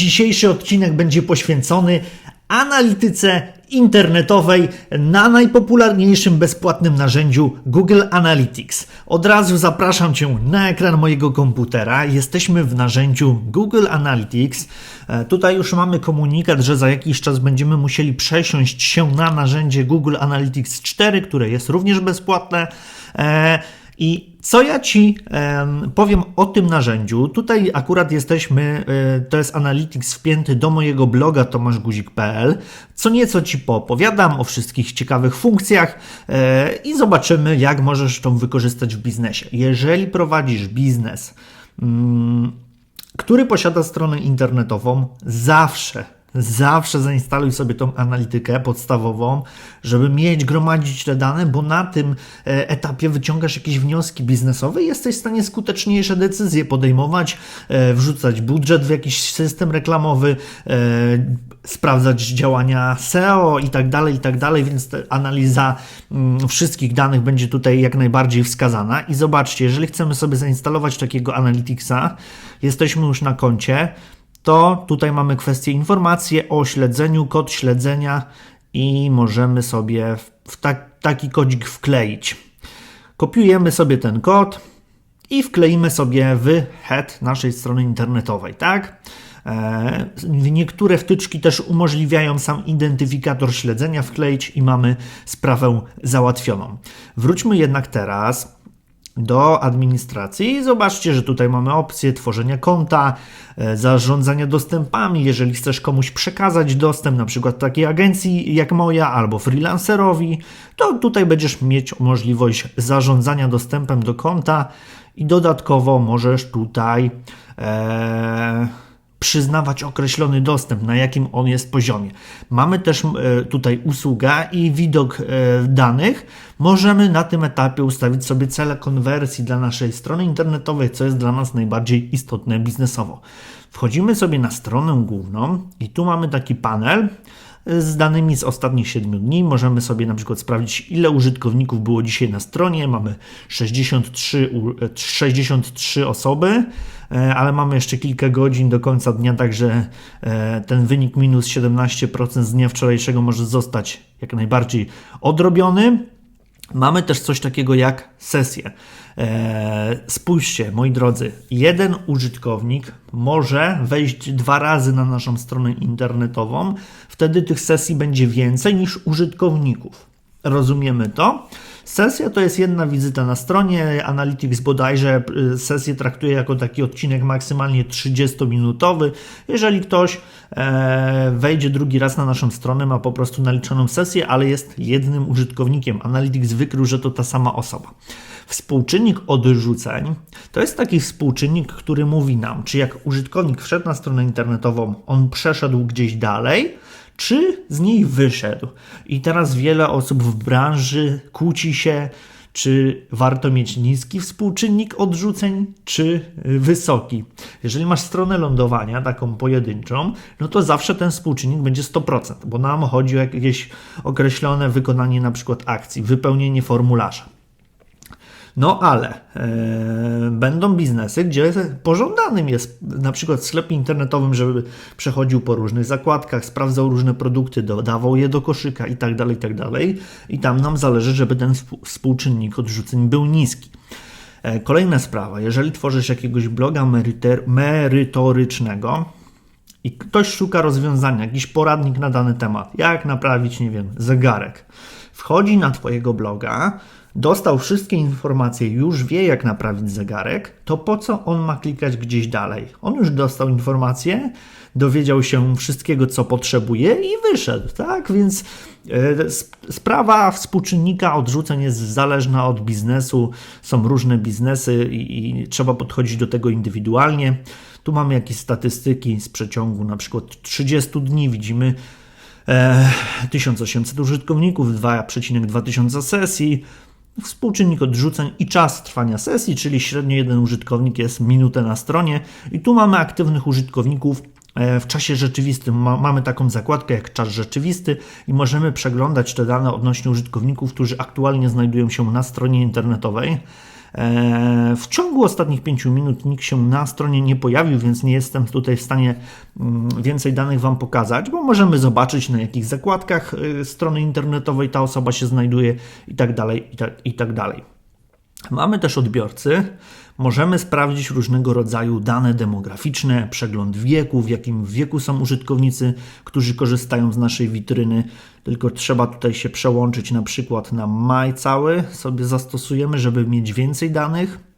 Dzisiejszy odcinek będzie poświęcony analityce internetowej na najpopularniejszym bezpłatnym narzędziu Google Analytics. Od razu zapraszam Cię na ekran mojego komputera. Jesteśmy w narzędziu Google Analytics. E, Tutaj już mamy komunikat, że za jakiś czas będziemy musieli przesiąść się na narzędzie Google Analytics 4, które jest również bezpłatne. I co ja Ci em, powiem o tym narzędziu? Tutaj akurat jesteśmy, e, to jest Analytics wpięty do mojego bloga tomaszguzik.pl. Co nieco Ci poopowiadam o wszystkich ciekawych funkcjach e, i zobaczymy, jak możesz tą wykorzystać w biznesie. Jeżeli prowadzisz biznes, mm, który posiada stronę internetową, zawsze, zawsze zainstaluj sobie tą analitykę podstawową, żeby mieć, gromadzić te dane, bo na tym e, etapie wyciągasz jakieś wnioski biznesowe i jesteś w stanie skuteczniejsze decyzje podejmować, e, wrzucać budżet w jakiś system reklamowy, e, sprawdzać działania SEO i tak dalej, i tak dalej, więc analiza mm, wszystkich danych będzie tutaj jak najbardziej wskazana. I zobaczcie, jeżeli chcemy sobie zainstalować takiego Analyticsa, jesteśmy już na koncie, to tutaj mamy kwestię informacje o śledzeniu, kod śledzenia i możemy sobie w, tak, taki kodzik wkleić. Kopiujemy sobie ten kod i wkleimy sobie w head naszej strony internetowej, tak? E, Niektóre wtyczki też umożliwiają sam identyfikator śledzenia wkleić i mamy sprawę załatwioną. Wróćmy jednak teraz do administracji i zobaczcie, że tutaj mamy opcję tworzenia konta, e, zarządzania dostępami. Jeżeli chcesz komuś przekazać dostęp, na przykład takiej agencji jak moja albo freelancerowi, to tutaj będziesz mieć możliwość zarządzania dostępem do konta i dodatkowo możesz tutaj e, przyznawać określony dostęp, na jakim on jest poziomie. Mamy też e, tutaj usługę i widok e, danych. Możemy na tym etapie ustawić sobie cele konwersji dla naszej strony internetowej, co jest dla nas najbardziej istotne biznesowo. Wchodzimy sobie na stronę główną i tu mamy taki panel z danymi z ostatnich 7 dni. Możemy sobie na przykład sprawdzić, ile użytkowników było dzisiaj na stronie. Mamy 63, u- e, 63 osoby, e, ale mamy jeszcze kilka godzin do końca dnia, także e, ten wynik minus 17% z dnia wczorajszego może zostać jak najbardziej odrobiony. Mamy też coś takiego jak sesje. Eee, spójrzcie, moi drodzy, jeden użytkownik może wejść dwa razy na naszą stronę internetową, wtedy tych sesji będzie więcej niż użytkowników. Rozumiemy to? Sesja to jest jedna wizyta na stronie. Analytics bodajże y, sesję traktuje jako taki odcinek maksymalnie 30-minutowy. Jeżeli ktoś e, wejdzie drugi raz na naszą stronę, ma po prostu naliczoną sesję, ale jest jednym użytkownikiem. Analytics wykrył, że to ta sama osoba. Współczynnik odrzuceń to jest taki współczynnik, który mówi nam, czy jak użytkownik wszedł na stronę internetową, on przeszedł gdzieś dalej, czy z niej wyszedł. I teraz wiele osób w branży kłóci się, czy warto mieć niski współczynnik odrzuceń, czy wysoki. Jeżeli masz stronę lądowania, taką pojedynczą, no to zawsze ten współczynnik będzie 100%, bo nam chodzi o jakieś określone wykonanie na przykład akcji, wypełnienie formularza. No ale e, będą biznesy, gdzie pożądanym jest na przykład w sklepie internetowym, żeby przechodził po różnych zakładkach, sprawdzał różne produkty, dodawał je do koszyka i tak dalej, i tak. I tam nam zależy, żeby ten współ- współczynnik odrzuceń był niski. E, Kolejna sprawa, jeżeli tworzysz jakiegoś bloga meryter, merytorycznego, i ktoś szuka rozwiązania, jakiś poradnik na dany temat, jak naprawić, nie wiem, zegarek, wchodzi na Twojego bloga, dostał wszystkie informacje, już wie, jak naprawić zegarek, to po co on ma klikać gdzieś dalej? On już dostał informacje, dowiedział się wszystkiego, co potrzebuje i wyszedł, tak? Więc e, sp- sprawa współczynnika odrzuceń jest zależna od biznesu. Są różne biznesy i, i trzeba podchodzić do tego indywidualnie. Tu mamy jakieś statystyki z przeciągu na przykład 30 dni. Widzimy e, 1800 użytkowników, 2,2 tysiąca sesji, współczynnik odrzuceń i czas trwania sesji, czyli średnio jeden użytkownik jest minutę na stronie. I tu mamy aktywnych użytkowników e, w czasie rzeczywistym. Ma, mamy taką zakładkę jak czas rzeczywisty i możemy przeglądać te dane odnośnie użytkowników, którzy aktualnie znajdują się na stronie internetowej. E, w ciągu ostatnich 5 minut nikt się na stronie nie pojawił, więc nie jestem tutaj w stanie mm, więcej danych Wam pokazać, bo możemy zobaczyć na jakich zakładkach y, strony internetowej ta osoba się znajduje i tak dalej, i tak, dalej. Mamy też odbiorcy. Możemy sprawdzić różnego rodzaju dane demograficzne, przegląd wieku, w jakim wieku są użytkownicy, którzy korzystają z naszej witryny. Tylko trzeba tutaj się przełączyć na przykład na maj cały, sobie zastosujemy, żeby mieć więcej danych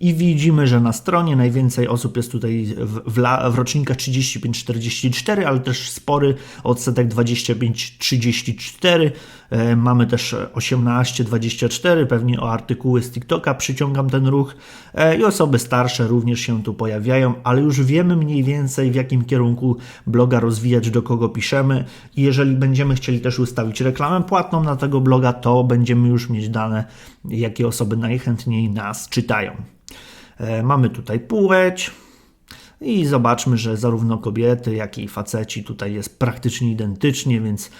i widzimy, że na stronie najwięcej osób jest tutaj w, w, w rocznikach 35-44, ale też spory odsetek 25-34. E, mamy też 18-24, pewnie o artykuły z TikToka przyciągam ten ruch e, i osoby starsze również się tu pojawiają, ale już wiemy mniej więcej w jakim kierunku bloga rozwijać, do kogo piszemy i jeżeli będziemy chcieli też ustawić reklamę płatną na tego bloga, to będziemy już mieć dane, jakie osoby najchętniej nas czytają. E, mamy tutaj płeć. I zobaczmy, że zarówno kobiety, jak i faceci tutaj jest praktycznie identycznie, więc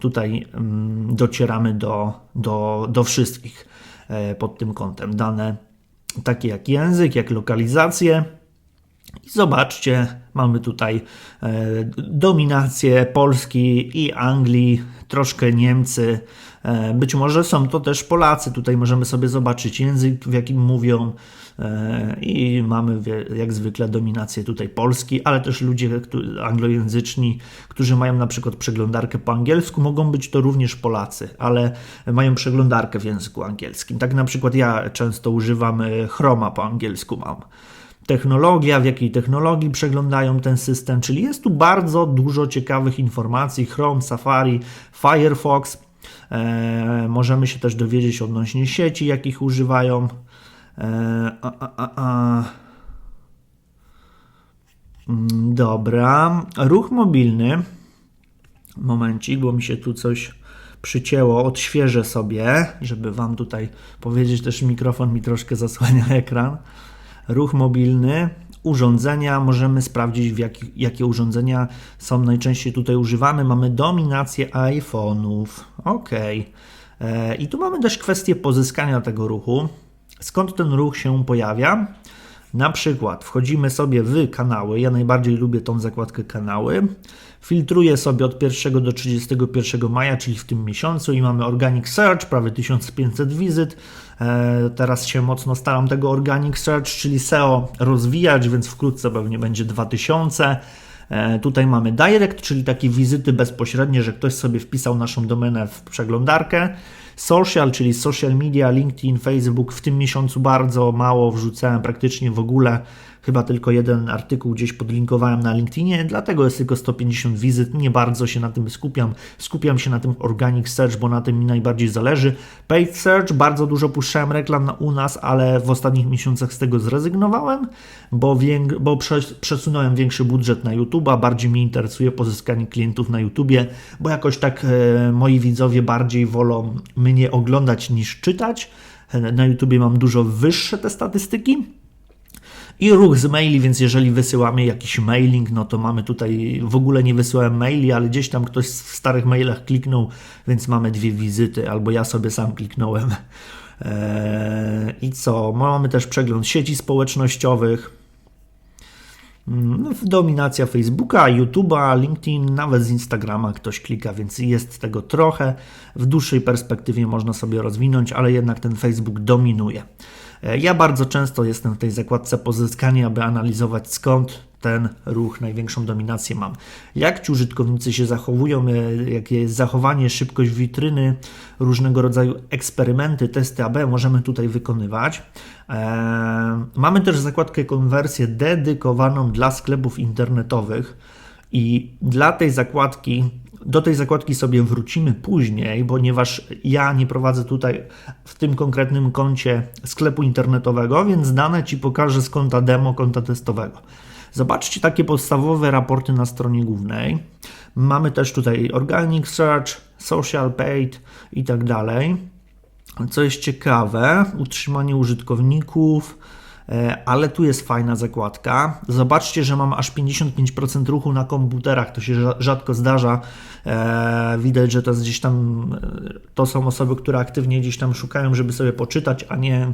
tutaj mm, docieramy do, do, do wszystkich e, pod tym kątem. Dane takie jak język, jak lokalizację. I zobaczcie, mamy tutaj dominację Polski i Anglii, troszkę Niemcy, E, być może są to też Polacy. Tutaj możemy sobie zobaczyć język, w jakim mówią, e, i mamy jak zwykle dominację tutaj Polski, ale też ludzie anglojęzyczni, którzy mają na przykład przeglądarkę po angielsku, mogą być to również Polacy, ale mają przeglądarkę w języku angielskim. Tak na przykład ja często używam e, Chroma po angielsku mam technologia, w jakiej technologii przeglądają ten system, czyli jest tu bardzo dużo ciekawych informacji. Chrome, Safari, Firefox. E, możemy się też dowiedzieć odnośnie sieci, jakich używają. E, a, a, a, mm, Dobra. Ruch mobilny. Momencik, bo mi się tu coś przycięło. Odświeżę sobie, żeby Wam tutaj powiedzieć. Też mikrofon mi troszkę zasłania ekran. Ruch mobilny urządzenia, możemy sprawdzić, jak, jakie urządzenia są najczęściej tutaj używane. Mamy dominację iPhone'ów. OK. E, I tu mamy też kwestię pozyskania tego ruchu. Skąd ten ruch się pojawia? Na przykład wchodzimy sobie w kanały. Ja najbardziej lubię tą zakładkę kanały. Filtruję sobie od 1 do 31 maja, czyli w tym miesiącu i mamy Organic Search, prawie 1500 wizyt. E, teraz się mocno staram tego Organic Search, czyli SEO rozwijać, więc wkrótce pewnie będzie 2000. E, tutaj mamy direct, czyli takie wizyty bezpośrednie, że ktoś sobie wpisał naszą domenę w przeglądarkę. Social, czyli social media, LinkedIn, Facebook. W tym miesiącu bardzo mało wrzucałem, praktycznie w ogóle Chyba tylko jeden artykuł gdzieś podlinkowałem na LinkedInie, dlatego jest tylko 150 wizyt. Nie bardzo się na tym skupiam. Skupiam się na tym organic search, bo na tym mi najbardziej zależy. Paid search, bardzo dużo puszczałem reklam u nas, ale w ostatnich miesiącach z tego zrezygnowałem, bo, wiek, bo przesunąłem większy budżet na YouTube, bardziej mnie interesuje pozyskanie klientów na YouTube, bo jakoś tak e, moi widzowie bardziej wolą mnie oglądać niż czytać. Na YouTube mam dużo wyższe te statystyki i ruch z maili, więc jeżeli wysyłamy jakiś mailing, no to mamy tutaj, w ogóle nie wysyłałem maili, ale gdzieś tam ktoś w starych mailach kliknął, więc mamy dwie wizyty, albo ja sobie sam kliknąłem. Eee, I co? Mamy też przegląd sieci społecznościowych. Mm, dominacja Facebooka, YouTube'a, LinkedIn, nawet z Instagrama ktoś klika, więc jest tego trochę. W dłuższej perspektywie można sobie rozwinąć, ale jednak ten Facebook dominuje. E, ja bardzo często jestem w tej zakładce pozyskania, aby analizować skąd ten ruch, największą dominację mam. Jak ci użytkownicy się zachowują, e, jakie jest zachowanie, szybkość witryny, różnego rodzaju eksperymenty, testy AB możemy tutaj wykonywać. E, mamy też zakładkę konwersję dedykowaną dla sklepów internetowych i dla tej zakładki do tej zakładki sobie wrócimy później, ponieważ ja nie prowadzę tutaj w tym konkretnym koncie sklepu internetowego, więc dane Ci pokażę z konta demo, konta testowego. Zobaczcie takie podstawowe raporty na stronie głównej. Mamy też tutaj Organic Search, Social Paid i tak dalej. Co jest ciekawe, utrzymanie użytkowników, ale tu jest fajna zakładka. Zobaczcie, że mam aż 55% ruchu na komputerach, to się rza- rzadko zdarza. E, Widać, że to gdzieś tam, e, to są osoby, które aktywnie gdzieś tam szukają, żeby sobie poczytać, a nie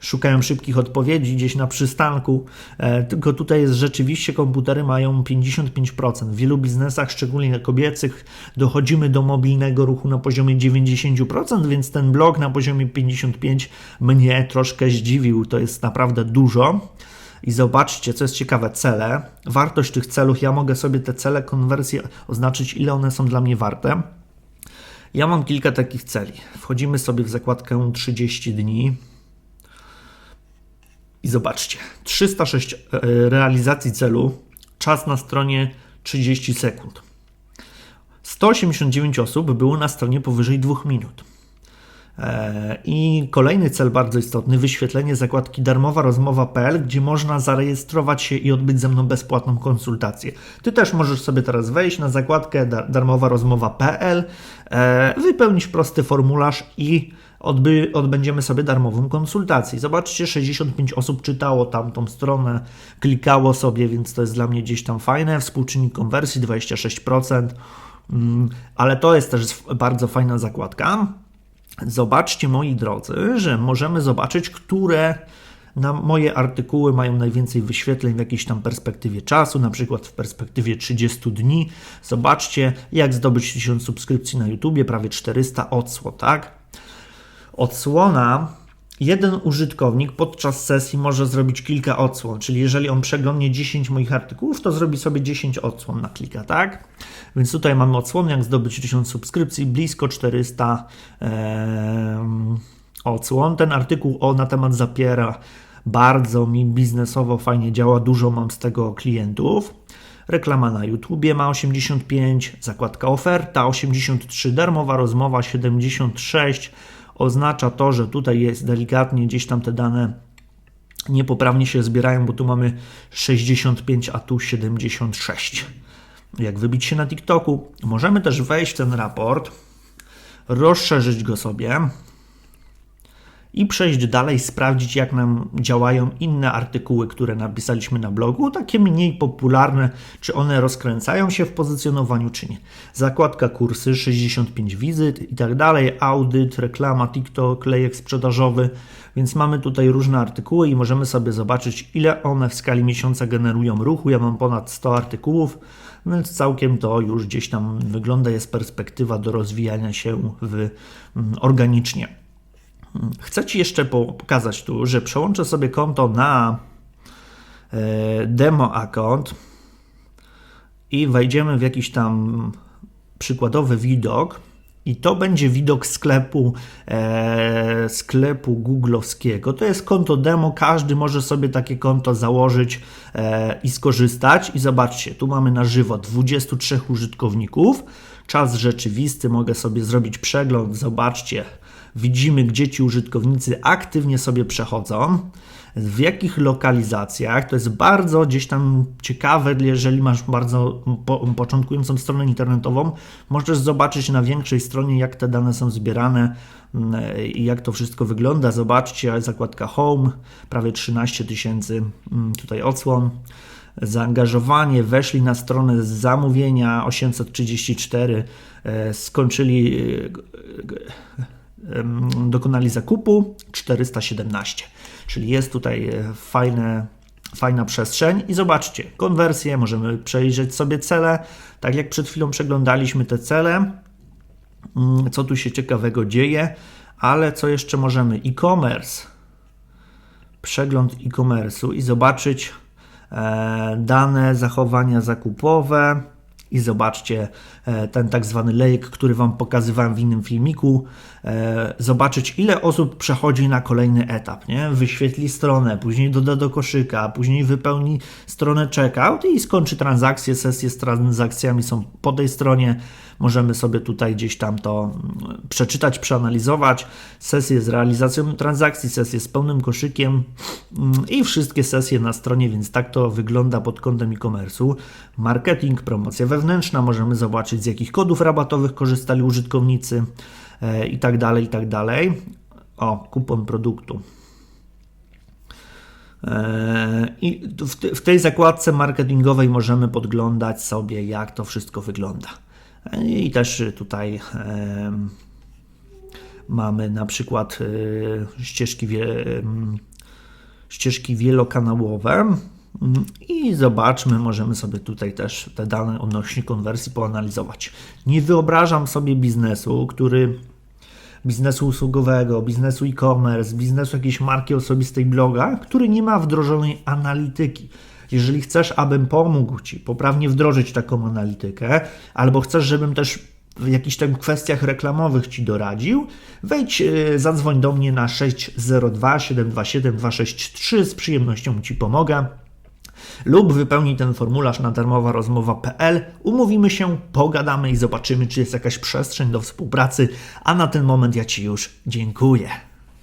szukają szybkich odpowiedzi gdzieś na przystanku. E, Tylko tutaj jest rzeczywiście komputery mają 55%. W wielu biznesach, szczególnie kobiecych, dochodzimy do mobilnego ruchu na poziomie 90%, więc ten blok na poziomie 55 mnie troszkę zdziwił. To jest naprawdę dużo. I zobaczcie, co jest ciekawe, cele. Wartość tych celów, ja mogę sobie te cele konwersji oznaczyć, ile one są dla mnie warte. Ja mam kilka takich celi. Wchodzimy sobie w zakładkę 30 dni. I zobaczcie, 306 e, realizacji celu, czas na stronie 30 sekund. 189 osób było na stronie powyżej 2 minut. I kolejny cel bardzo istotny, wyświetlenie zakładki darmowa rozmowa.pl, gdzie można zarejestrować się i odbyć ze mną bezpłatną konsultację. Ty też możesz sobie teraz wejść na zakładkę dar- darmowa rozmowa.pl, e, wypełnić prosty formularz i odby, odbędziemy sobie darmową konsultację. Zobaczcie, 65 osób czytało tamtą stronę, klikało sobie, więc to jest dla mnie gdzieś tam fajne. Współczynnik konwersji 26%, mm, ale to jest też bardzo fajna zakładka. Zobaczcie, moi drodzy, że możemy zobaczyć, które na moje artykuły mają najwięcej wyświetleń w jakiejś tam perspektywie czasu, na przykład w perspektywie 30 dni. Zobaczcie, jak zdobyć 1000 subskrypcji na YouTubie, prawie 400 odsłon, tak? Odsłona, jeden użytkownik podczas sesji może zrobić kilka odsłon, czyli jeżeli on przeglądnie 10 moich artykułów, to zrobi sobie 10 odsłon na klika, tak? Więc tutaj mamy odsłony, jak zdobyć 1000 subskrypcji, blisko 400 em, odsłon. Ten artykuł o, na temat zapiera bardzo mi biznesowo fajnie działa, dużo mam z tego klientów. Reklama na YouTubie ma 85, zakładka oferta 83, darmowa rozmowa 76. Oznacza to, że tutaj jest delikatnie gdzieś tam te dane niepoprawnie się zbierają, bo tu mamy 65, a tu 76. Jak wybić się na TikToku? Możemy też wejść w ten raport, rozszerzyć go sobie i przejść dalej, sprawdzić, jak nam działają inne artykuły, które napisaliśmy na blogu, takie mniej popularne, czy one rozkręcają się w pozycjonowaniu, czy nie. Zakładka kursy, 65 wizyt i tak dalej, audyt, reklama, TikTok, lejek sprzedażowy, więc mamy tutaj różne artykuły i możemy sobie zobaczyć, ile one w skali miesiąca generują ruchu. Ja mam ponad 100 artykułów, więc całkiem to już gdzieś tam wygląda, jest perspektywa do rozwijania się w, mm, organicznie. Chcę Ci jeszcze po- pokazać tu, że przełączę sobie konto na e, demo account i wejdziemy w jakiś tam przykładowy widok. I to będzie widok sklepu, e, sklepu googlowskiego. To jest konto demo, każdy może sobie takie konto założyć e, i skorzystać. I zobaczcie, tu mamy na żywo 23 użytkowników. Czas rzeczywisty, mogę sobie zrobić przegląd. Zobaczcie, widzimy, gdzie ci użytkownicy aktywnie sobie przechodzą, w jakich lokalizacjach. To jest bardzo gdzieś tam ciekawe, jeżeli masz bardzo po, początkującą stronę internetową, możesz zobaczyć na większej stronie, jak te dane są zbierane mm, i jak to wszystko wygląda. Zobaczcie, zakładka Home, prawie 13 tysięcy mm, tutaj odsłon. Zaangażowanie, weszli na stronę z zamówienia 834, e, skończyli e, dokonali zakupu 417. Czyli jest tutaj e, fajne, fajna przestrzeń i zobaczcie, konwersję, możemy przejrzeć sobie cele, tak jak przed chwilą przeglądaliśmy te cele, Mm, co tu się ciekawego dzieje, ale co jeszcze możemy? E-commerce, przegląd e-commerce'u i zobaczyć e, dane, zachowania zakupowe i zobaczcie e, ten tak zwany lejek, który Wam pokazywałem w innym filmiku. E, zobaczyć, ile osób przechodzi na kolejny etap. Nie? Wyświetli stronę, później doda do koszyka, później wypełni stronę checkout i skończy transakcję. Sesje z transakcjami są po tej stronie. Możemy sobie tutaj gdzieś tam to mm, przeczytać, przeanalizować. Sesje z realizacją transakcji, sesje z pełnym koszykiem mm, i wszystkie sesje na stronie, więc tak to wygląda pod kątem e-commerce'u. Marketing, promocja wewnętrzna, możemy zobaczyć z jakich kodów rabatowych korzystali użytkownicy e, i tak dalej, i tak dalej. O, kupon produktu. E, I w, te- w tej zakładce marketingowej możemy podglądać sobie, jak to wszystko wygląda. E, I też tutaj em, mamy na przykład e, ścieżki, ścieżki wielokanałowe. I zobaczmy, możemy sobie tutaj też te dane odnośnie konwersji poanalizować. Nie wyobrażam sobie biznesu, który biznesu usługowego, biznesu e-commerce, biznesu jakiejś marki osobistej bloga, który nie ma wdrożonej analityki. Jeżeli chcesz, abym pomógł Ci poprawnie wdrożyć taką analitykę, albo chcesz, żebym też w jakichś tam kwestiach reklamowych Ci doradził, wejdź, yy, zadzwoń do mnie na 602 727 263, z przyjemnością Ci pomogę lub wypełnij ten formularz na darmowa rozmowa.pl. Umówimy się, pogadamy i zobaczymy, czy jest jakaś przestrzeń do współpracy. A na ten moment ja Ci już dziękuję.